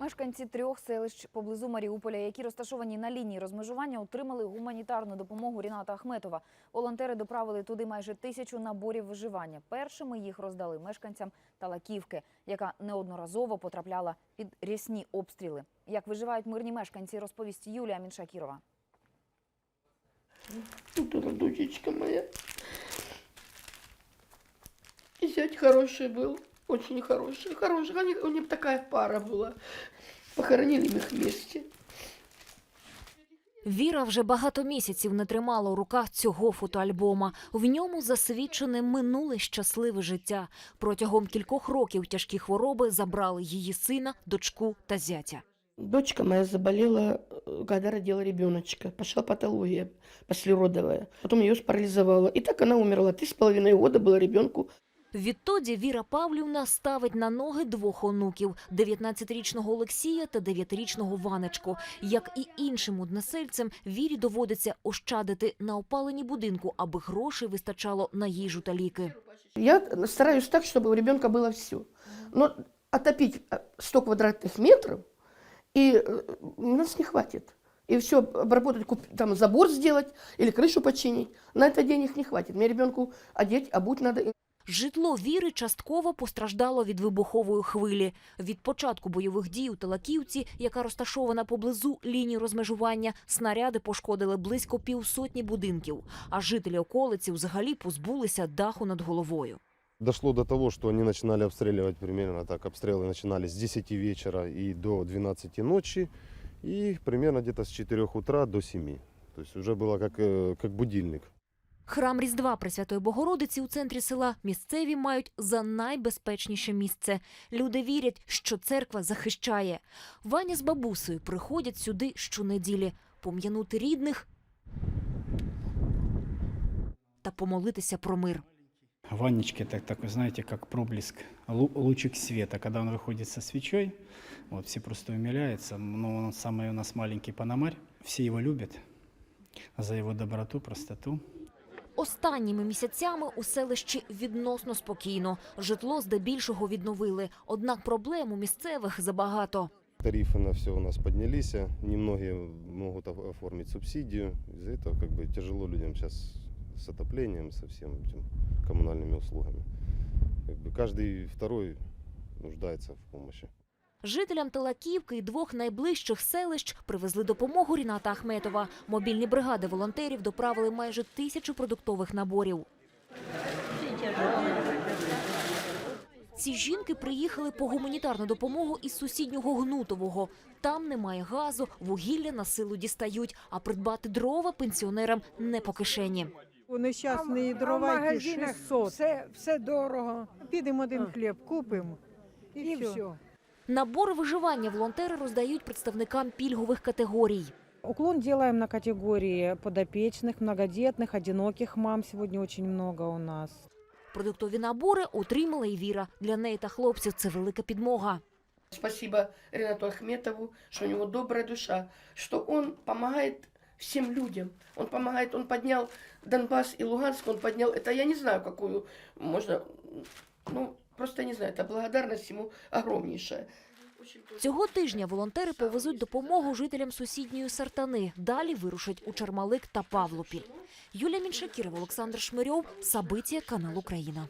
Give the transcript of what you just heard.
Мешканці трьох селищ поблизу Маріуполя, які розташовані на лінії розмежування, отримали гуманітарну допомогу Ріната Ахметова. Волонтери доправили туди майже тисячу наборів виживання. Першими їх роздали мешканцям Талаківки, яка неодноразово потрапляла під рясні обстріли. Як виживають мирні мешканці, розповість Юлія Міншакірова. Она, дочечка моя. Зять хороший был, очень хороший, хороший. Они, у них такая пара была. Похоронили их вместе. Віра вже багато місяців не тримала у руках цього фотоальбома. В ньому засвідчене минуле щасливе життя. Протягом кількох років тяжкі хвороби забрали її сина, дочку та зятя. Дочка моя заболела, э, когда родила ребеночка. Пошла патология послеродовая. Потом ее спарализовало. И так она умерла. Три с половиной года было ребенку. Відтоді Віра Павлівна ставить на ноги двох онуків – 19-річного Олексія та 9-річного Ванечку. Як і іншим односельцям, Вірі доводиться ощадити на опаленні будинку, аби грошей вистачало на їжу та ліки. Я стараюсь так, чтобы у ребенка было все. Но отопить э, 100 квадратных метров, и э, у нас не хватит. И все обработать, куп- там забор сделать или крышу починить. На это денег не хватит. Мне ребенку одеть, обуть надо. Житло Віри частково постраждало від вибухової хвилі. Від початку бойових дій у Талаківці, яка розташована поблизу лінії розмежування, снаряди пошкодили близько півсотні будинків, а жителі околиці взагалі позбулися даху над головою. Дошло до того, что они начинали обстреливать примерно так. Обстрелы начинались с 10 вечера и до 12 ночи. И примерно где-то с 4 утра до 7. То есть уже было как, э, как будильник. Храм Різдва Пресвятої Богородиці у центрі села місцеві мають за найбезпечніше місце. Люди вірять, що церква захищає. Ваня з бабусею приходять сюди щонеділі пом'янути рідних та помолитися про мир. Ванечка это такой, знаете, как проблеск, лу- лучик света. Когда он выходит со свечой, вот все просто умиляются. Но он самый у нас маленький панамарь. Все его любят за его доброту, простоту. Останніми місяцями у селищі відносно спокійно. Житло здебільшого відновили. Однак проблем у місцевих забагато. Тарифы на все у нас поднялись. Немногие могут оф- оформить субсидию. Из-за этого как бы тяжело людям сейчас с отоплением, со всем этим коммунальными услугами. Как бы каждый второй нуждается в помощи. Жителям Талаківки і двох найближчих селищ привезли допомогу Ріната Ахметова. Мобільні бригади волонтерів доправили майже тисячу продуктових наборів. Ці жінки приїхали по гуманітарну допомогу із сусіднього Гнутового. Там немає газу, вугілля на силу дістають, а придбати дрова пенсіонерам не по кишені. У нещасний дрова які 600. Все, все дорого. Підемо один хліб, купимо. І, І все. все. Набори виживання волонтери роздають представникам пільгових категорій. Уклон делаем на категории подопечных, многодетных, одиноких мам. Сегодня очень много у нас. Продуктові набори отримала і Віра. Для неї та хлопців це велика підмога. Спасибо Ренату Ахметову, что у него добрая душа, что он помогает всем людям. Он помогает, он поднял Донбасс и Луганск, он поднял, это я не знаю, какую можно, ну, просто не знаю, та благодарність йому огромніша. Цього тижня волонтери повезуть допомогу жителям сусідньої Сартани. Далі вирушать у Чармалик та Павлопіль. Юлія Міншакірова, Олександр Шмирьов, Сабиція, канал Україна.